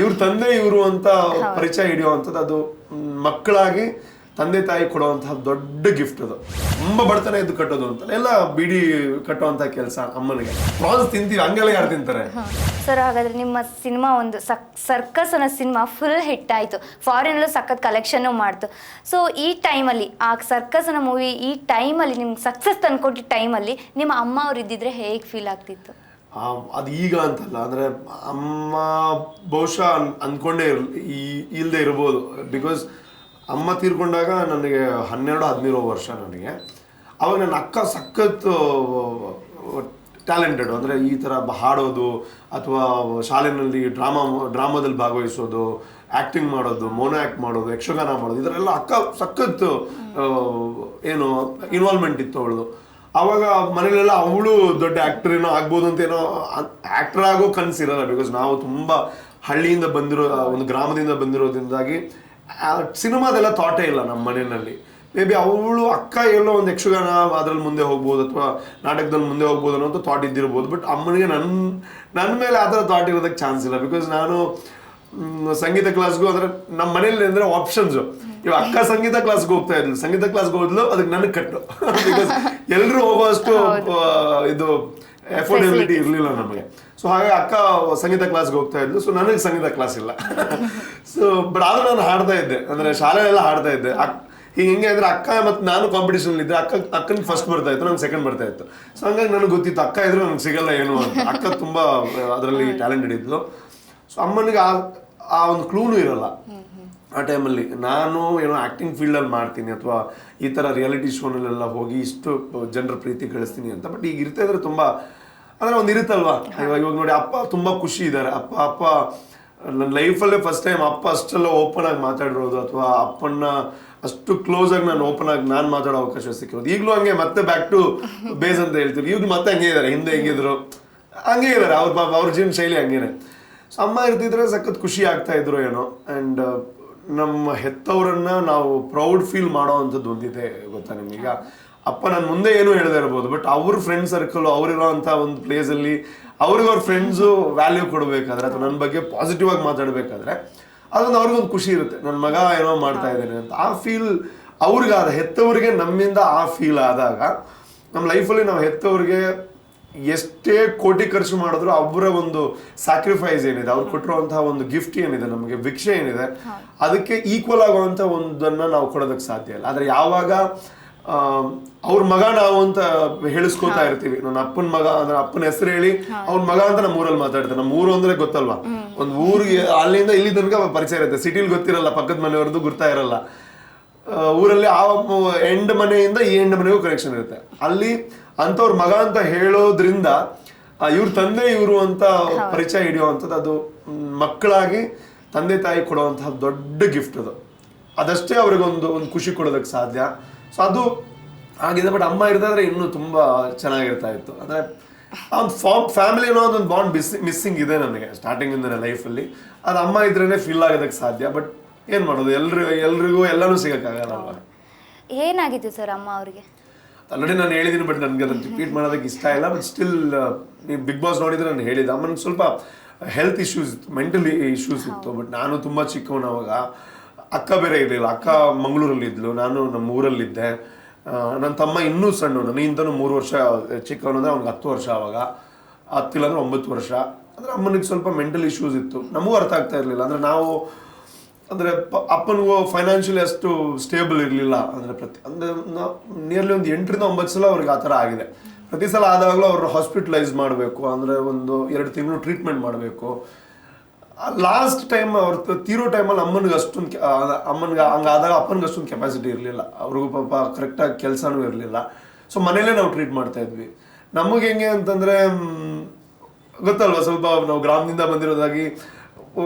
ಇವ್ರ ತಂದೆ ಇವರು ಅಂತ ಪರಿಚಯ ಹಿಡಿಯುವಂಥದ್ದು ಅದು ಮಕ್ಕಳಾಗಿ ತಂದೆ ತಾಯಿ ಕೊಡುವಂತಹ ದೊಡ್ಡ ಗಿಫ್ಟ್ ಅದು. ತುಂಬ ಬಡತನ ಇದ್ದು ಕಟ್ಟೋದು ಅಂತ ಎಲ್ಲ ಬಿಡಿ ಕಟ್ಟುವಂತ ಕೆಲಸ ಅಮ್ಮನಿಗೆ. ಪ್ರಾನ್ಸ್ ತಿಂತೀವಿ ಹಂಗೆಲ್ಲ ಯಾರು ತಿಂತಾರೆ? ಸರ್ ಹಾಗಾದ್ರೆ ನಿಮ್ಮ ಸಿನಿಮಾ ಒಂದು ಸಕ್ ಸರ್ಕಸ್ ಅನ್ನೋ ಸಿನಿಮಾ ಫುಲ್ ಹಿಟ್ ಫಾರಿನ್ ಫಾರಿನಲ್ಲೂ ಸಖತ್ ಕಲೆಕ್ಷನ್ ಮಾಡ್ತು. ಸೊ ಈ ಟೈಮಲ್ಲಿ ಆ ಸರ್ಕಸ್ ಅನ್ನೋ ಮೂವಿ ಈ ಟೈಮಲ್ಲಿ ನಿಮ್ಗೆ ಸಕ್ಸಸ್ ತಂದ್ಕೊಟ್ಟಿದ್ದ ಟೈಮಲ್ಲಿ ನಿಮ್ಮ ಅಮ್ಮ ಅವ್ರು ಇದ್ದಿದ್ರೆ ಹೇಗೆ ಫೀಲ್ ಆಗ್ತಿತ್ತು? ಅದು ಈಗ ಅಂತಲ್ಲ ಅಂದರೆ ಅಮ್ಮ ಬಹುಶಃ ಅನ್- ಅಂದ್ಕೊಂಡೇ ಇರ್ ಈ ಇಲ್ಲದೆ ಇರ್ಬೋದು. ಬಿಕಾಸ್ ಅಮ್ಮ ತೀರ್ಕೊಂಡಾಗ ನನಗೆ ಹನ್ನೆರಡು ಹದಿಮೂರು ವರ್ಷ ನನಗೆ. ಅವಾಗ ನನ್ನ ಅಕ್ಕ ಸಖತ್ ಟ್ಯಾಲೆಂಟೆಡ್ ಅಂದರೆ ಈ ಥರ ಹಾಡೋದು ಅಥವಾ ಶಾಲೆಯಲ್ಲಿ ಡ್ರಾಮಾ ಡ್ರಾಮಾದಲ್ಲಿ ಭಾಗವಹಿಸೋದು ಆ್ಯಕ್ಟಿಂಗ್ ಮಾಡೋದು ಮೋನೋ ಆ್ಯಕ್ಟ್ ಮಾಡೋದು ಯಕ್ಷಗಾನ ಮಾಡೋದು ಇದರೆಲ್ಲ ಅಕ್ಕ ಸಖತ್ ಏನು ಇನ್ವಾಲ್ವ್ಮೆಂಟ್ ಇತ್ತು ಅವಳದು. ಅವಾಗ ಮನೇಲೆಲ್ಲ ಅವಳು ದೊಡ್ಡ ಆಕ್ಟರ್ ಏನೋ ಆಗ್ಬೋದು ಅಂತ ಏನೋ ಆಕ್ಟರ್ ಆಗೋ ಕನಸಿರಲ್ಲ ಬಿಕಾಸ್ ನಾವು ತುಂಬ ಹಳ್ಳಿಯಿಂದ ಬಂದಿರೋ ಒಂದು ಗ್ರಾಮದಿಂದ ಬಂದಿರೋದ್ರಿಂದಾಗಿ ಸಿನಿಮಾದೆಲ್ಲ ಥಾಟೇ ಇಲ್ಲ ನಮ್ಮ ಮನೆಯಲ್ಲಿ. ಮೇ ಬಿ ಅವಳು ಅಕ್ಕ ಎಲ್ಲೋ ಒಂದು ಯಕ್ಷಗಾನ ಅದ್ರಲ್ಲಿ ಮುಂದೆ ಹೋಗ್ಬೋದು ಅಥವಾ ನಾಟಕದಲ್ಲಿ ಮುಂದೆ ಹೋಗ್ಬೋದು ಅನ್ನೋ ಥಾಟ್ ಇದ್ದಿರ್ಬೋದು. ಬಟ್ ಅಮ್ಮನಿಗೆ ನನ್ನ ನನ್ನ ಮೇಲೆ ಆ ಥರ ಥಾಟ್ ಇರೋದಕ್ಕೆ ಚಾನ್ಸ್ ಇಲ್ಲ ಬಿಕಾಸ್ ನಾನು ಸಂಗೀತ ಕ್ಲಾಸ್ಗೂ ಅಂದರೆ ನಮ್ಮ ಮನೇಲಿ ಅಂದರೆ ಆಪ್ಷನ್ಸ್ ಇವಾಗ ಅಕ್ಕ ಸಂಗೀತ ಕ್ಲಾಸ್ಗೆ ಹೋಗ್ತಾ ಇದ್ಲು ಸಂಗೀತ ಕ್ಲಾಸ್ಗೆ ಹೋದ್ಲು ಅದಕ್ಕೆ ನನಗೆ ಕಟ್ಟು. ಬಿಕಾಸ್ ಎಲ್ಲರೂ ಹೋಗುವಷ್ಟು ಆ, ಇದು ಎಫೋರ್ಡೆಬಿಲಿಟಿ ಇರಲಿಲ್ಲ ನಮಗೆ. ಸೊ ಹಾಗೆ ಅಕ್ಕ ಸಂಗೀತ ಕ್ಲಾಸ್ಗೆ ಹೋಗ್ತಾ ಇದ್ಲು. ಸೊ ನನಗೆ ಸಂಗೀತ ಕ್ಲಾಸ್ ಇಲ್ಲ. ಸೊ ಬಟ್ ಆದ್ರೂ ನಾನು ಹಾಡ್ತಾ ಇದ್ದೆ. ಅಂದ್ರೆ ಶಾಲೆಯೆಲ್ಲ ಹಾಡ್ತಾ ಇದ್ದೆ. ಈಗ ಹಿಂಗೆ ಅಂದ್ರೆ ಅಕ್ಕ ಮತ್ತು ನಾನು ಕಾಂಪಿಟೇಷನ್ ಇದ್ದೆ. ಅಕ್ಕ ಅಕ್ಕನ ಫಸ್ಟ್ ಬರ್ತಾ ಇತ್ತು ನಂಗೆ ಸೆಕೆಂಡ್ ಬರ್ತಾ ಇತ್ತು. ಸೊ ಹಂಗಾಗಿ ನನಗೆ ಗೊತ್ತಿತ್ತು ಅಕ್ಕ ಇದ್ರೆ ನನಗೆ ಸಿಗಲ್ಲ ಏನು ಅಂತ. ಅಕ್ಕ ತುಂಬಾ ಅದರಲ್ಲಿ ಟ್ಯಾಲೆಂಟೆಡ್ ಇದ್ಲು. ಸೊ ಅಮ್ಮನಿಗೆ ಆ ಆ ಒಂದು ಕ್ಲೂನು ಇರಲ್ಲ. ಆ ಟೈಮಲ್ಲಿ ನಾನು ಏನೋ ಆ್ಯಕ್ಟಿಂಗ್ ಫೀಲ್ಡಲ್ಲಿ ಮಾಡ್ತೀನಿ ಅಥವಾ ಈ ಥರ ರಿಯಾಲಿಟಿ ಶೋನಲ್ಲೆಲ್ಲ ಹೋಗಿ ಇಷ್ಟು ಜನರ ಪ್ರೀತಿ ಗಳಿಸ್ತೀನಿ ಅಂತ. ಬಟ್ ಈಗ ಇರ್ತಾ ಇದ್ರೆ ತುಂಬ ಅಂದರೆ ಒಂದು ಇರುತ್ತಲ್ವಾ? ಇವಾಗ ಇವಾಗ ನೋಡಿ ಅಪ್ಪ ತುಂಬ ಖುಷಿ ಇದ್ದಾರೆ. ಅಪ್ಪ ಅಪ್ಪ ನನ್ನ ಲೈಫಲ್ಲೇ ಫಸ್ಟ್ ಟೈಮ್ ಅಪ್ಪ ಅಷ್ಟೆಲ್ಲ ಓಪನ್ ಆಗಿ ಮಾತಾಡಿರೋದು ಅಥವಾ ಅಪ್ಪನ್ನ ಅಷ್ಟು ಕ್ಲೋಸ್ ಆಗಿ ನಾನು ಓಪನ್ ಆಗಿ ನಾನು ಮಾತಾಡೋ ಅವಕಾಶ ಸಿಕ್ಕಿರೋದು. ಈಗಲೂ ಹಂಗೆ ಮತ್ತೆ ಬ್ಯಾಕ್ ಟು ಬೇಸ್ ಅಂತ ಹೇಳ್ತೀವಿ. ಈಗ ಮತ್ತೆ ಹಂಗೆ ಇದ್ದಾರೆ. ಹಿಂದೆ ಹೆಂಗಿದ್ರು? ಹಂಗೆ ಇದ್ದಾರೆ. ಅವ್ರ ಅವ್ರ ಜೀವನ ಶೈಲಿ ಹಂಗೇನೆ. ಸೊ ಅಮ್ಮ ಇರ್ತಿದ್ರೆ ಸಖತ್ ಖುಷಿ ಆಗ್ತಾ ಇದ್ರು ಏನೋ. ಆ್ಯಂಡ್ ನಮ್ಮ ಹೆತ್ತವರನ್ನ ನಾವು ಪ್ರೌಡ್ ಫೀಲ್ ಮಾಡೋ ಅಂಥದ್ದು ಒಂದಿದೆ, ಗೊತ್ತಾ ನಿಮಗೀಗ? ಅಪ್ಪ ನಾನು ಮುಂದೆ ಏನೂ ಹೇಳದೇ ಇರ್ಬೋದು ಬಟ್ ಅವ್ರ ಫ್ರೆಂಡ್ ಸರ್ಕಲ್ ಅವರಿರೋಂಥ ಒಂದು ಪ್ಲೇಸಲ್ಲಿ ಅವ್ರಿಗೆ ಅವ್ರ ಫ್ರೆಂಡ್ಸು ವ್ಯಾಲ್ಯೂ ಕೊಡಬೇಕಾದ್ರೆ ಅಥವಾ ನನ್ನ ಬಗ್ಗೆ ಪಾಸಿಟಿವ್ ಆಗಿ ಮಾತಾಡಬೇಕಾದ್ರೆ ಅದೊಂದು ಅವ್ರಿಗೊಂದು ಖುಷಿ ಇರುತ್ತೆ. ನನ್ನ ಮಗ ಏನೋ ಮಾಡ್ತಾ ಇದ್ದಾನೆ ಅಂತ. ಆ ಫೀಲ್ ಅವ್ರಿಗಾದ, ಹೆತ್ತವ್ರಿಗೆ ನಮ್ಮಿಂದ ಆ ಫೀಲ್ ಆದಾಗ ನಮ್ಮ ಲೈಫಲ್ಲಿ ನಾವು ಹೆತ್ತವ್ರಿಗೆ ಎಷ್ಟೇ ಕೋಟಿ ಖರ್ಚು ಮಾಡಿದ್ರು ಅವರ ಒಂದು ಸ್ಯಾಕ್ರಿಫೈಸ್ ಏನಿದೆ ಅವ್ರು ಕೊಟ್ಟಿರುವಂತಹ ಒಂದು ಗಿಫ್ಟ್ ಏನಿದೆ ನಮಗೆ ಭಿಕ್ಷೆ ಏನಿದೆ ಅದಕ್ಕೆ ಈಕ್ವಲ್ ಆಗುವಂತ ಒಂದನ್ನ ನಾವು ಕೊಡೋದಕ್ಕೆ ಸಾಧ್ಯ ಇಲ್ಲ. ಆದರೆ ಯಾವಾಗ ಅವ್ರ ಮಗ ನಾವು ಅಂತ ಹೇಳಿಸ್ಕೊತಾ ಇರ್ತೀವಿ. ನನ್ನ ಅಪ್ಪನ ಮಗ ಅಂದ್ರೆ ಅಪ್ಪನ ಹೆಸರು ಹೇಳಿ ಅವ್ನ ಮಗ ಅಂತ ನಮ್ಮ ಊರಲ್ಲಿ ಮಾತಾಡ್ತಾರೆ. ನಮ್ಮ ಊರು ಅಂದ್ರೆ ಗೊತ್ತಲ್ವಾ? ಒಂದು ಊರಿಗೆ ಅಲ್ಲಿಂದ ಇಲ್ಲಿ ತನಕ ಪರಿಚಯ ಇರುತ್ತೆ. ಸಿಟಿಲಿ ಗೊತ್ತಿರಲ್ಲ ಪಕ್ಕದ ಮನೆಯವ್ರದ್ದು ಗುರ್ತಾ ಇರಲ್ಲ. ಊರಲ್ಲಿ ಆ ಎಂಡ್ ಮನೆಯಿಂದ ಈ ಎಂಡ್ ಮನೆಗೂ ಕನೆಕ್ಷನ್ ಇರುತ್ತೆ. ಅಲ್ಲಿ ಅಂಥವ್ರ ಮಗ ಅಂತ ಹೇಳೋದ್ರಿಂದ ಇವ್ರ ತಂದೆ ಇವರು ಅಂತ ಪರಿಚಯ ಹಿಡಿಯುವಂಥದ್ದು ಅದು ಮಕ್ಕಳಾಗಿ ತಂದೆ ತಾಯಿ ಕೊಡುವಂತಹ ದೊಡ್ಡ ಗಿಫ್ಟ್ ಅದು. ಅದಷ್ಟೇ ಅವ್ರಿಗೊಂದು ಒಂದು ಖುಷಿ ಕೊಡೋದಕ್ಕೆ ಸಾಧ್ಯ. ಸೊ ಅದು ಆಗಿದೆ ಬಟ್ ಅಮ್ಮ ಇರ್ತಾದ್ರೆ ಇನ್ನೂ ತುಂಬಾ ಚೆನ್ನಾಗಿರ್ತಾ ಇತ್ತು. ಅಂದ್ರೆ ಆ ಒಂದು ಫಾರ್ಮ್ ಫ್ಯಾಮಿಲಿ ಅನ್ನೋ ಒಂದು ಬಾಂಡ್ ಬಿಸ್ ಮಿಸ್ಸಿಂಗ್ ಇದೆ ನನಗೆ ಸ್ಟಾರ್ಟಿಂಗ್ ಇಂದ ಲೈಫಲ್ಲಿ ಅದು ಅಮ್ಮ ಇದ್ರೇ ಫೀಲ್ ಆಗೋದಕ್ಕೆ ಸಾಧ್ಯ ಬಟ್ ಏನು ಮಾಡೋದು? ಎಲ್ರು ಎಲ್ರಿಗೂ ಎಲ್ಲಾನು ಸಿಗೋಕ್ಕಾಗಲ್ಲ ಏನಾಗಿತ್ತು ಸರ್ ಅಮ್ಮ ಅವ್ರಿಗೆ? ಆಲ್ರೆಡಿ ನಾನು ಹೇಳಿದ್ದೀನಿ ಬಟ್ ನನಗೆ ಅದನ್ನು ರಿಪೀಟ್ ಮಾಡೋದಕ್ಕೆ ಇಷ್ಟ ಇಲ್ಲ ಬಟ್ ಸ್ಟಿಲ್ ನೀವು ಬಿಗ್ ಬಾಸ್ ನೋಡಿದ್ರೆ ನಾನು ಹೇಳಿದ್ದೆ. ಅಮ್ಮನಿಗೆ ಸ್ವಲ್ಪ ಹೆಲ್ತ್ ಇಶ್ಯೂಸ್ ಇತ್ತು ಮೆಂಟಲಿ ಇಶ್ಯೂಸ್ ಇತ್ತು ಬಟ್ ನಾನು ತುಂಬ ಚಿಕ್ಕವನು ಅವಾಗ. ಅಕ್ಕ ಬೇರೆ ಇರಲಿಲ್ಲ. ಅಕ್ಕ ಮಂಗಳೂರಲ್ಲಿ ಇದ್ಲು, ನಾನು ನಮ್ಮ ಊರಲ್ಲಿದ್ದೆ. ನನ್ನ ತಮ್ಮ ಇನ್ನೂ ಸಣ್ಣ ನನಗಿಂತನೂ ಮೂರು ವರ್ಷ, ಚಿಕ್ಕವನು ಅಂದರೆ ಅವ್ನಿಗೆ ಹತ್ತು ವರ್ಷ ಆವಾಗ ಹತ್ತಿಲ್ಲ ಅಂದರೆ ಒಂಬತ್ತು ವರ್ಷ. ಅಂದರೆ ಅಮ್ಮನಿಗೆ ಸ್ವಲ್ಪ ಮೆಂಟಲ್ ಇಶ್ಯೂಸ್ ಇತ್ತು. ನಮಗೂ ಅರ್ಥ ಆಗ್ತಾ ಇರಲಿಲ್ಲ. ಅಂದರೆ ನಾವು ಅಂದರೆ ಅಪ್ಪನಿಗೂ ಫೈನಾನ್ಷಿಯಲಿ ಅಷ್ಟು ಸ್ಟೇಬಲ್ ಇರಲಿಲ್ಲ ಅಂದರೆ ಪ್ರತಿ ಅಂದರೆ ನಿಯರ್ಲಿ ಒಂದು ಎಂಟರಿಂದ ಒಂಬತ್ತು ಸಲ ಅವ್ರಿಗೆ ಆ ಥರ ಆಗಿದೆ. ಪ್ರತಿ ಸಲ ಆದಾಗಲೂ ಅವ್ರು ಹಾಸ್ಪಿಟಲೈಸ್ ಮಾಡಬೇಕು ಅಂದರೆ ಒಂದು ಎರಡು ತಿಂಗಳು ಟ್ರೀಟ್ಮೆಂಟ್ ಮಾಡಬೇಕು. ಲಾಸ್ಟ್ ಟೈಮ್ ಅವ್ರ ತೀರೋ ಟೈಮಲ್ಲಿ ಅಮ್ಮನಿಗೆ ಅಷ್ಟೊಂದು ಅಮ್ಮನಿಗೆ ಹಂಗಾದಾಗ ಅಪ್ಪನಿಗೆ ಅಷ್ಟೊಂದು ಕೆಪಾಸಿಟಿ ಇರಲಿಲ್ಲ. ಅವ್ರಿಗೂ ಪಾಪ ಕರೆಕ್ಟಾಗಿ ಕೆಲಸನೂ ಇರಲಿಲ್ಲ. ಸೊ ಮನೇಲೇ ನಾವು ಟ್ರೀಟ್ ಮಾಡ್ತಾ ಇದ್ವಿ. ನಮಗೆ ಹೆಂಗೆ ಅಂತಂದರೆ ಗೊತ್ತಲ್ವ ಸ್ವಲ್ಪ ನಾವು ಗ್ರಾಮದಿಂದ ಬಂದಿರೋದಾಗಿ ಓ,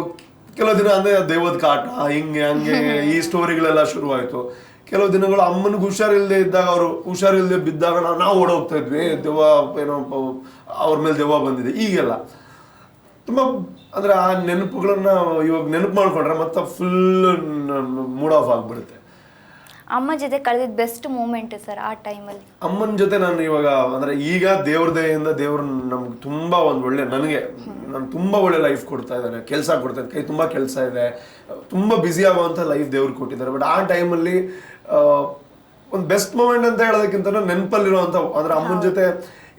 ಕೆಲವು ದಿನ ಅಂದರೆ ದೇವದ ಕಾಟ ಹಿಂಗೆ ಹಂಗೆ ಈ ಸ್ಟೋರಿಗಳೆಲ್ಲ ಶುರುವಾಯಿತು. ಕೆಲವು ದಿನಗಳು ಅಮ್ಮನಿಗೆ ಹುಷಾರಿಲ್ಲದೆ ಇದ್ದಾಗ ಅವರು ಹುಷಾರಿಲ್ಲದೆ ಬಿದ್ದಾಗ ನಾವು ನಾವು ಓಡೋಗ್ತಾ ಇದ್ವಿ. ದೆವ್ವ ಏನೋ ಅವ್ರ ಮೇಲೆ ದೆವ್ವ ಬಂದಿದೆ. ಈಗೆಲ್ಲ ತುಂಬ ಅಂದರೆ ಆ ನೆನಪುಗಳನ್ನ ಇವಾಗ ನೆನಪು ಮಾಡ್ಕೊಂಡ್ರೆ ಮತ್ತೆ ಫುಲ್ ಮೂಡ್ ಆಫ್ ಆಗಿಬಿಡುತ್ತೆ. ಅಮ್ಮ ಜೊತೆ ಕಳೆದಿದ್ದ ಬೆಸ್ಟ್ ಮೂಮೆಂಟ್ ಸರ್ ಆ ಟೈಮಲ್ಲಿ ಅಮ್ಮನ ಜೊತೆ ನಾನು ಇವಾಗ ಅಂದ್ರೆ ಈಗ ದೇವ್ರ ದಯೆಯಿಂದ ದೇವ್ರು ನಮ್ಗೆ ತುಂಬಾ ಒಂದು ಒಳ್ಳೆ ನನಗೆ ನಾನು ತುಂಬಾ ಒಳ್ಳೆ ಲೈಫ್ ಕೊಡ್ತಾ ಇದ್ದಾನೆ ಕೆಲಸ ಕೊಡ್ತಾನೆ ಕೈ ತುಂಬಾ ಕೆಲಸ ಇದೆ. ತುಂಬಾ ಬ್ಯುಸಿ ಆಗುವಂತ ಲೈಫ್ ದೇವ್ರು ಕೊಟ್ಟಿದ್ದಾರೆ. ಬಟ್ ಆ ಟೈಮಲ್ಲಿ ಒಂದು ಬೆಸ್ಟ್ ಮೂಮೆಂಟ್ ಅಂತ ಹೇಳೋದಕ್ಕಿಂತ ನೆನಪಲ್ಲಿರುವಂತ ಅಂದ್ರೆ ಅಮ್ಮನ ಜೊತೆ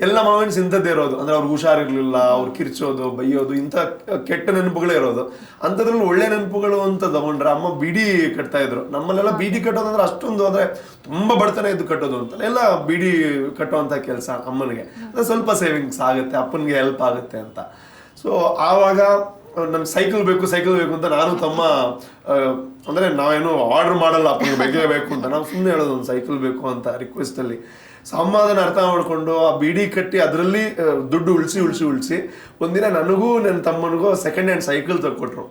ಎಲ್ಲ ಮೊಮೆಂಟ್ಸ್ ಇಂಥದ್ದೇ ಇರೋದು. ಅಂದ್ರೆ ಅವ್ರಿಗೆ ಹುಷಾರಿರಲಿಲ್ಲ ಅವ್ರು ಕಿರ್ಚೋದು, ಬೈಯೋದು, ಇಂಥ ಕೆಟ್ಟ ನೆನಪುಗಳೇ ಇರೋದು. ಅಂಥದ್ರಲ್ಲಿ ಒಳ್ಳೆ ನೆನಪುಗಳು ಅಂತ ತಗೊಂಡ್ರೆ ಅಮ್ಮ ಬಿಡಿ ಕಟ್ತಾ ಇದ್ರು. ನಮ್ಮಲ್ಲೆಲ್ಲ ಬೀಡಿ ಕಟ್ಟೋದು ಅಂದ್ರೆ ಅಷ್ಟೊಂದು ಅಂದರೆ ತುಂಬಾ ಬಡತನ ಇದ್ದು ಕಟ್ಟೋದು ಅಂತ. ಎಲ್ಲ ಬೀಡಿ ಕಟ್ಟುವಂತ ಕೆಲಸ ಅಮ್ಮನಿಗೆ. ಅಂದ್ರೆ ಸ್ವಲ್ಪ ಸೇವಿಂಗ್ಸ್ ಆಗುತ್ತೆ, ಅಪ್ಪನಿಗೆ ಹೆಲ್ಪ್ ಆಗುತ್ತೆ ಅಂತ. ಸೊ ಆವಾಗ ನನ್ ಸೈಕಲ್ ಬೇಕು ಸೈಕಲ್ ಬೇಕು ಅಂತ ನಾನು ತಮ್ಮ ಅಂದರೆ ನಾವೇನು ಆರ್ಡರ್ ಮಾಡಲ್ಲ, ಅಪ್ಪನಿಗೆ ಬೇಕೇ ಬೇಕು ಅಂತ. ನಾವು ಸುಮ್ಮನೆ ಹೇಳೋದು, ಒಂದು ಸೈಕಲ್ ಬೇಕು ಅಂತ ರಿಕ್ವೆಸ್ಟ್ ಅಲ್ಲಿ ಸೊ ಅಮ್ಮ ಅದನ್ನ ಅರ್ಥ ಮಾಡಿಕೊಂಡು ಆ ಬಿಡಿ ಕಟ್ಟಿ ಅದರಲ್ಲಿ ದುಡ್ಡು ಉಳಿಸಿ ಉಳಿಸಿ ಉಳಿಸಿ ಒಂದಿನ ನನಗೂ ನನ್ನ ತಮ್ಮನಿಗೂ ಸೆಕೆಂಡ್ ಹ್ಯಾಂಡ್ ಸೈಕಲ್ ತಗೊಟ್ರು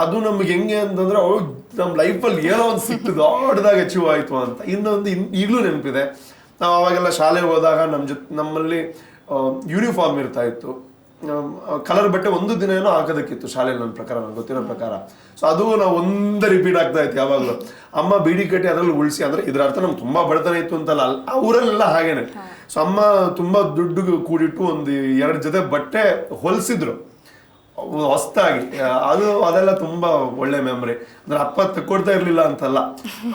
ಅದು ನಮ್ಗೆ ಹೆಂಗೆ ಅಂತಂದ್ರೆ ಅವ್ರು ನಮ್ಮ ಲೈಫಲ್ಲಿ ಏನೋ ಒಂದು ಸಿಕ್ತು ದೊಡ್ಡದಾಗ ಅಚೀವ್ ಆಯಿತು ಅಂತ. ಇನ್ನೊಂದು ಇನ್, ಈಗಲೂ ನೆನಪಿದೆ. ನಾವು ಅವಾಗೆಲ್ಲ ಶಾಲೆಗೆ ಹೋದಾಗ ನಮ್ಮ ಜೊತೆ, ನಮ್ಮಲ್ಲಿ ಯೂನಿಫಾರ್ಮ್ ಇರ್ತಾ ಇತ್ತು. ಕಲರ್ ಬಟ್ಟೆ ಒಂದು ದಿನ ಏನೋ ಹಾಕೋದಕ್ಕಿತ್ತು ಶಾಲೆಯಲ್ಲಿ ನನ್ನ ಪ್ರಕಾರ ನನ್ಗೆ ಗೊತ್ತಿರೋ ಪ್ರಕಾರ. ಸೊ ಅದು ನಾವು ಒಂದೇ ರಿಪೀಟ್ ಆಗ್ತಾ ಇತ್ತು ಯಾವಾಗಲೂ. ಅಮ್ಮ ಬೀಡಿ ಕಟ್ಟಿ ಅದರಲ್ಲಿ ಉಳಿಸಿ ಅಂದರೆ ಇದರ ಅರ್ಥ ನಮ್ಗೆ ತುಂಬಾ ಬಡತನ ಇತ್ತು ಅಂತಲ್ಲ ಅಲ್ಲ ಆ ಊರಲ್ಲೆಲ್ಲ ಹಾಗೇನೆ. ಸೊ ಅಮ್ಮ ತುಂಬ ದುಡ್ಡು ಕೂಡಿಟ್ಟು ಒಂದು ಎರಡು ಜೊತೆ ಬಟ್ಟೆ ಹೊಲಿಸಿದ್ರು. ಹೊಸ್ತಾಗಿ. ಅದು ಅದೆಲ್ಲ ತುಂಬಾ ಒಳ್ಳೆ ಮೆಮರಿ ಅಂದ್ರೆ ಅಪ್ಪ ತಕ್ಕೊಡ್ತಾ ಇರ್ಲಿಲ್ಲ ಅಂತಲ್ಲ.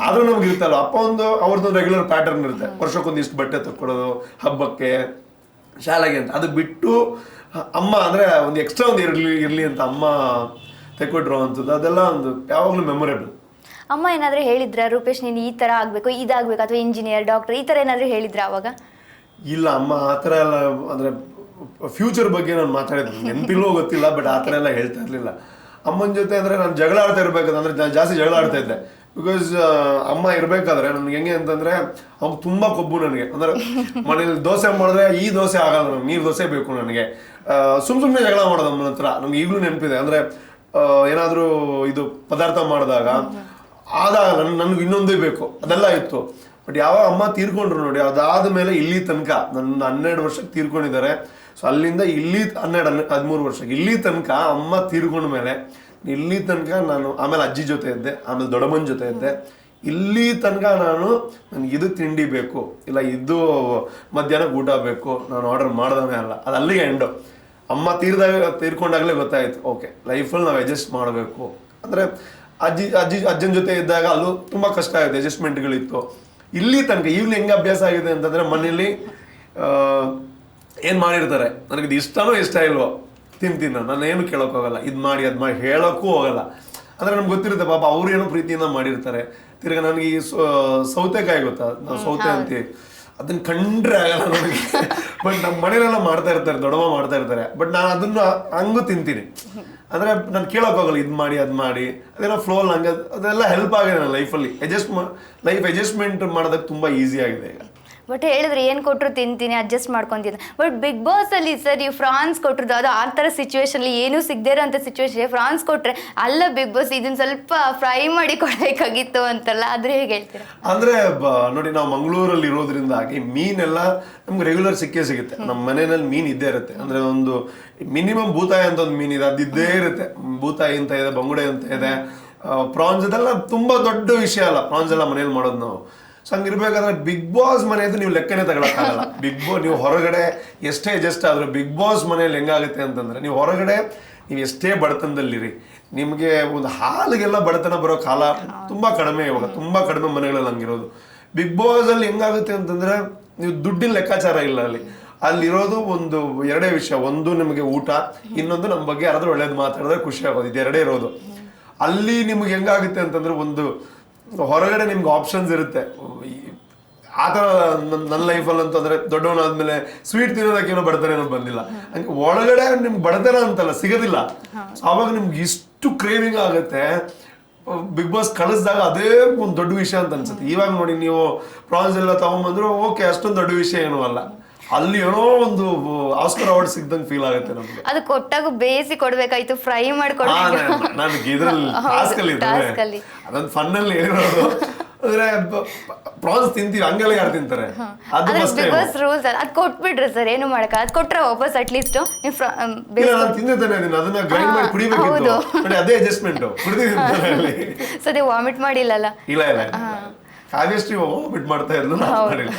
ಆದ್ರೂ ನಮ್ಗೆ ಇರ್ತಲ್ಲ ಅಪ್ಪ ಒಂದು ಅವ್ರದ್ದು ರೆಗ್ಯುಲರ್ ಪ್ಯಾಟರ್ನ್ ಇರುತ್ತೆ. ವರ್ಷಕ್ಕೊಂದು ಇಷ್ಟು ಬಟ್ಟೆ ತಕ್ಕೊಡೋದು ಹಬ್ಬಕ್ಕೆ. ಶಾಲೆಗೆ ಅಂತ. ಅದು ಬಿಟ್ಟು ಅಮ್ಮ ಅಂದರೆ ಒಂದು ಎಕ್ಸ್ಟ್ರಾ ಒಂದು ಇರಲಿ ಇರಲಿ ಅಂತ ಅಮ್ಮ ತೆಕ್ಕೊಟ್ರು ಅಂಥದ್ದು ಅದೆಲ್ಲ ಒಂದು ಯಾವಾಗಲೂ ಮೆಮೊರೇಬಲ್ ಅಮ್ಮ ಏನಾದರೂ ಹೇಳಿದ್ರ? ರೂಪೇಶ್ ನೀನು ಈ ಥರ ಆಗಬೇಕು ಇದಾಗಬೇಕು ಅಥವಾ ಇಂಜಿನಿಯರ್ ಡಾಕ್ಟರ್ ಈ ಥರ ಏನಾದರೂ ಹೇಳಿದ್ರ ಅವಾಗ? ಇಲ್ಲ ಅಮ್ಮ ಆ ಥರ ಎಲ್ಲ ಅಂದರೆ ಫ್ಯೂಚರ್ ಬಗ್ಗೆ ನಾನು ಮಾತಾಡಿದ್ದೆ ನೆನಪಿಲ್ಲೋ ಗೊತ್ತಿಲ್ಲ ಬಟ್ ಆ ಥರ ಎಲ್ಲ ಹೇಳ್ತಾ ಇರಲಿಲ್ಲ. ಅಮ್ಮನ ಜೊತೆ ಅಂದರೆ ನಾನು ಜಗಳ ಆಡ್ತಾ ಇರಬೇಕಂದ್ರೆ ಅಂದ್ರೆ ನಾನು ಜಾಸ್ತಿ ಜಗಳ ಆಡ್ತಾ ಇದ್ದೆ. ಬಿಕಾಸ್ ಅಮ್ಮ ಇರಬೇಕಾದ್ರೆ ನನ್ಗೆ ಹೆಂಗೆ ಅಂತಂದ್ರೆ ಅವ್ನು ತುಂಬಾ ಕೊಬ್ಬು ನನಗೆ. ಅಂದ್ರೆ ಮನೇಲಿ ದೋಸೆ ಮಾಡಿದ್ರೆ ಈ ದೋಸೆ ಆಗಲ್ಲ ನನಗೆ, ನೀರು ದೋಸೆ ಬೇಕು ನನಗೆ. ಸುಮ್ ಸುಮ್ಮನೆ ಜಗಳ ಮಾಡೋದು ಅಮ್ಮನ ಹತ್ರ. ನಮ್ಗೆ ಈಗಲೂ ನೆನಪಿದೆ. ಅಂದ್ರೆ ಏನಾದರೂ ಇದು ಪದಾರ್ಥ ಮಾಡಿದಾಗ ಆದಾಗ ನನ್, ನನ್ಗೆ ಇನ್ನೊಂದೇ ಬೇಕು. ಅದೆಲ್ಲ ಇತ್ತು. ಬಟ್ ಯಾವಾಗ ಅಮ್ಮ ತೀರ್ಕೊಂಡ್ರು ನೋಡಿ, ಅದಾದ ಮೇಲೆ ಇಲ್ಲಿ ತನಕ ನನ್ನ ಹನ್ನೆರಡು ವರ್ಷಕ್ಕೆ ತೀರ್ಕೊಂಡಿದ್ದಾರೆ. ಸೊ ಅಲ್ಲಿಂದ ಇಲ್ಲಿ ಹನ್ನೆರಡು, ಹನ್ನೆ, ಹದಿಮೂರು ವರ್ಷಕ್ಕೆ ಇಲ್ಲಿ ತನಕ ಅಮ್ಮ ತೀರ್ಕೊಂಡ ಮೇಲೆ ಇಲ್ಲಿ ತನಕ ನಾನು ಆಮೇಲೆ ಅಜ್ಜಿ ಜೊತೆ ಇದ್ದೆ, ಆಮೇಲೆ ದೊಡ್ಡಮ್ಮನ ಜೊತೆ ಇದ್ದೆ. ಇಲ್ಲಿ ತನಕ ನಾನು ನನಗೆ ಇದು ತಿಂಡಿ ಬೇಕು, ಇಲ್ಲ ಇದು ಮಧ್ಯಾಹ್ನ ಊಟ ಬೇಕು, ನಾನು ಆರ್ಡರ್ ಮಾಡ್ದವೇ ಅಲ್ಲ. ಅದು ಅಲ್ಲಿಗೆ ಎಂಡು ಅಮ್ಮ ತೀರ್ದಾಗ, ತೀರ್ಕೊಂಡಾಗಲೇ ಗೊತ್ತಾಯ್ತು ಓಕೆ ಲೈಫಲ್ಲಿ ನಾವು ಅಡ್ಜಸ್ಟ್ ಮಾಡಬೇಕು. ಅಂದರೆ ಅಜ್ಜಿ ಅಜ್ಜಿ, ಅಜ್ಜನ ಜೊತೆ ಇದ್ದಾಗ ಅಲ್ಲೂ ತುಂಬ ಕಷ್ಟ ಆಗುತ್ತೆ ಅಡ್ಜಸ್ಟ್ಮೆಂಟ್ಗಳಿತ್ತು ಇಲ್ಲಿ ತನಕ ಈಗಲೂ ಹೆಂಗೆ ಅಭ್ಯಾಸ ಆಗಿದೆ ಅಂತಂದರೆ ಮನೇಲಿ ಏನ್ ಮಾಡಿರ್ತಾರೆ? ನನಗೆ ಇದು ಇಷ್ಟನೋ ಇಷ್ಟ ಇಲ್ವೋ? ತಿಂತೀನಿ ನಾನು ನಾನು ಏನು ಕೇಳೋಕೆ ಇದು ಮಾಡಿ ಅದು ಮಾಡಿ ಹೇಳೋಕ್ಕೂ ಹೋಗಲ್ಲ. ಅಂದ್ರೆ ನಮ್ಗೆ ಗೊತ್ತಿರುತ್ತೆ ಪಾಪ ಅವರು ಏನೋ ಪ್ರೀತಿಯಿಂದ ಮಾಡಿರ್ತಾರೆ. ತಿರ್ಗ ನನಗೆ ಈ ಸೌ- ಸೌತೆಕಾಯಿ ಗೊತ್ತಾ? ನಾವು ಸೌತೆ ಅಂತೀವಿ. ಅದನ್ನ ಕಂಡ್ರೆ ಆಗಲ್ಲ ನನಗೆ ಬಟ್ ನಮ್ಮ ಮನೇಲೆಲ್ಲ ಮಾಡ್ತಾ ಇರ್ತಾರೆ ದೊಡವ ಮಾಡ್ತಾ ಇರ್ತಾರೆ. ಬಟ್ ನಾನು ಅದನ್ನ ಹಂಗೂ ತಿಂತೀನಿ. ಅಂದ್ರೆ ನಾನು ಕೇಳೋಕ್ಕಾಗಲ್ಲ ಇದು ಮಾಡಿ ಅದು ಮಾಡಿ. ಅದೇನೋ ಫ್ಲೋ ಹಂಗೆ ಅದೆಲ್ಲ ಹೆಲ್ಪ್ ಆಗಿದೆ ನನ್ನ ಲೈಫಲ್ಲಿ ಅಡ್ಜಸ್ಟ್ ಲೈಫ್ ಅಡ್ಜಸ್ಟ್ಮೆಂಟ್ ಮಾಡೋದಕ್ಕೆ ತುಂಬಾ ಈಸಿ ಆಗಿದೆ ಈಗ. ಬಟ್ ಹೇಳಿದ್ರೆ ಏನು ಕೊಟ್ಟರು ತಿಂತೀನಿ ಅಡ್ಜಸ್ಟ್ ಮಾಡ್ಕೊತೀನಿ. ಬಟ್ ಬಿಗ್ ಬಾಸಲ್ಲಿ ಸರ್ ಈ ಫ್ರಾನ್ಸ್ ಕೊಟ್ಟರು ಅದು ಆ ಥರ ಸಿಚುವೇಶನಲ್ಲಿ ಏನೂ ಸಿಗದೇ ಇರೋಂಥ ಸಿಚುವೇಶನ್ ಫ್ರಾನ್ಸ್ ಕೊಟ್ಟರೆ ಅಲ್ಲ ಬಿಗ್ ಬಾಸ್ ಇದನ್ನು ಸ್ವಲ್ಪ ಫ್ರೈ ಮಾಡಿ ಕೊಡಬೇಕಾಗಿತ್ತು ಅಂತಲ್ಲ ಆದರೆ ಹೇಗೆ ಹೇಳ್ತೀರಾ? ಅಂದರೆ ನೋಡಿ ನಾವು ಮಂಗಳೂರಲ್ಲಿ ಇರೋದ್ರಿಂದಾಗಿ ಮೀನೆಲ್ಲ ನಮ್ಗೆ ರೆಗ್ಯುಲರ್ ಸಿಕ್ಕೇ ಸಿಗುತ್ತೆ. ನಮ್ಮ ಮನೆಯಲ್ಲಿ ಮೀನು ಇದ್ದೇ ಇರುತ್ತೆ. ಅಂದರೆ ಒಂದು ಮಿನಿಮಮ್ ಭೂತಾಯಿ ಅಂತ ಒಂದು ಮೀನಿದೆ ಇದೆ ಅದು ಇದ್ದೇ ಇರುತ್ತೆ. ಭೂತಾಯಿ ಅಂತ ಇದೆ ಬಂಗುಡೆ ಅಂತ ಇದೆ. ಪ್ರಾನ್ಸ್ ಇದೆಲ್ಲ ತುಂಬಾ ದೊಡ್ಡ ವಿಷಯ ಅಲ್ಲ. ಪ್ರಾನ್ಸ್ ಎಲ್ಲ ಮನೇಲಿ ಮಾಡೋದು ನಾವು. ಸೊ ಹಂಗಿರ್ಬೇಕಾದ್ರೆ ಬಿಗ್ ಬಾಸ್ ಮನೆಯದು ನೀವು ಲೆಕ್ಕನೇ ತಗೊಳಕ್ಕಾಗಲ್ಲ. ಬಿಗ್ ಬಾಸ್ ನೀವು ಹೊರಗಡೆ ಎಷ್ಟೇ ಅಡ್ಜಸ್ಟ್ ಆದರೂ ಬಿಗ್ ಬಾಸ್ ಮನೆಯಲ್ಲಿ ಹೆಂಗಾಗುತ್ತೆ ಅಂತಂದ್ರೆ ನೀವು ಹೊರಗಡೆ ನೀವು ಎಷ್ಟೇ ಬಡತನದಲ್ಲಿರಿ, ನಿಮಗೆ ಒಂದು ಹಾಲಿಗೆಲ್ಲ ಬಡತನ ಬರೋ ಕಾಲ ತುಂಬಾ ಕಡಿಮೆ ಇವಾಗ, ತುಂಬಾ ಕಡಿಮೆ ಮನೆಗಳಲ್ಲಿ ಹಂಗಿರೋದು. ಬಿಗ್ ಬಾಸ್ ಅಲ್ಲಿ ಹೆಂಗಾಗುತ್ತೆ ಅಂತಂದ್ರೆ ನೀವು ದುಡ್ಡಿನ ಲೆಕ್ಕಾಚಾರ ಇಲ್ಲ ಅಲ್ಲಿ. ಅಲ್ಲಿರೋದು ಒಂದು ಎರಡೇ ವಿಷಯ, ಒಂದು ನಿಮಗೆ ಊಟ, ಇನ್ನೊಂದು ನಮ್ಮ ಬಗ್ಗೆ ಯಾರಾದ್ರೂ ಒಳ್ಳೇದು ಮಾತಾಡಿದ್ರೆ ಖುಷಿ ಆಗೋದು ಇದೆರಡೇ ಇರೋದು. ಅಲ್ಲಿ ನಿಮ್ಗೆ ಹೆಂಗಾಗುತ್ತೆ ಅಂತಂದ್ರೆ ಒಂದು ಹೊರಗಡೆ ನಿಮ್ಗೆ ಆಪ್ಷನ್ಸ್ ಇರುತ್ತೆ. ಆ ಥರ ನನ್ನ ಲೈಫಲ್ಲಿ ಅಂತಂದ್ರೆ ದೊಡ್ಡವನಾದ್ಮೇಲೆ ಸ್ವೀಟ್ ತಿನ್ನೋದಕ್ಕೆ ಏನೋ ಬಡತನ ಏನೋ ಬಂದಿಲ್ಲ. ಹಂಗೆ ಒಳಗಡೆ ನಿಮ್ಗೆ ಬಡತನ ಅಂತಲ್ಲ, ಸಿಗೋದಿಲ್ಲ. ಆವಾಗ ನಿಮ್ಗೆ ಇಷ್ಟು ಕ್ರೇವಿಂಗ್ ಆಗುತ್ತೆ. ಬಿಗ್ ಬಾಸ್ ಕಳಿಸಿದಾಗ ಅದೇ ಒಂದು ದೊಡ್ಡ ವಿಷಯ ಅಂತ ಅನ್ಸುತ್ತೆ. ಇವಾಗ ನೋಡಿ ನೀವು ಪ್ರಾನ್ಸ್ ಎಲ್ಲ ತಗೊಂಬಂದ್ರು ಓಕೆ, ಅಷ್ಟೊಂದು ದೊಡ್ಡ ವಿಷಯ ಏನೂ ಅಲ್ಲ. ಅಲ್ಲಿ ಏನೋ ಒಂದು ಆಸ್ಕರ್ ಅವಾರ್ಡ್ ಸಿಗ್ದಂಗೆ ಫೀಲ್ ಆಗುತ್ತೆ ನಮ್ಗೆ. ಅದು ಕೊಟ್ಟಾಗ ಬೇಯಿಸಿ ಕೊಡ್ಬೇಕಾಯ್ತು ಫ್ರೈ ಮಾಡಿ ಆ, ನಾನು- ನನಗೆ ಇದ್ರಲ್ಲಿ ಟಾಸ್ಕ್ ಅಲ್ಲಿ. ಅದೊಂದು ಫನ್ ಅಲ್ಲಿ ಹೇಳಿರೋದು ಅಂದ್ರೆ ಪ್ರಾನ್ಸ್ ತಿಂತೀವಿ ಹಂಗೆಲ್ಲ ಯಾರು ತಿಂತಾರೆ? ಅದು ಫಸ್ಟ್ ರೂಲ್ಸ್ ಅದು ಕೊಟ್ಬಿಡ್ರಿ ಸರ್ ಏನು ಮಾಡಕ ಅದು ಕೊಟ್ರೆ ವಾಪಸ್ ಅಟ್ ಲೀಸ್ಟ್ ನಾನು ತಿಂದಿದ್ದೇನೆ ಅದನ್ನ ಅದನ್ನ ಗ್ರೈಂಡ್ ಮಾಡಿ ಕುಡಿಬೇಕಿತ್ತು. ನೋಡಿ ಅದೇ ಅಡ್ಜಸ್ಟ್ಮೆಂಟ್ ಕುಡಿದಿದ್ದೀನಿ ಸೊ ನೀವು ವಾಮಿಟ್ ಮಾಡಿಲ್ಲಲ್ಲ? ಇಲ್ಲ ಇಲ್ಲ. ಕಾವ್ಯಶ್ರೀ ವಾಮಿಟ್ ಮಾಡ್ತಾ ಇದ್ಲು ನಾನು ಮಾಡಿಲ್ಲ.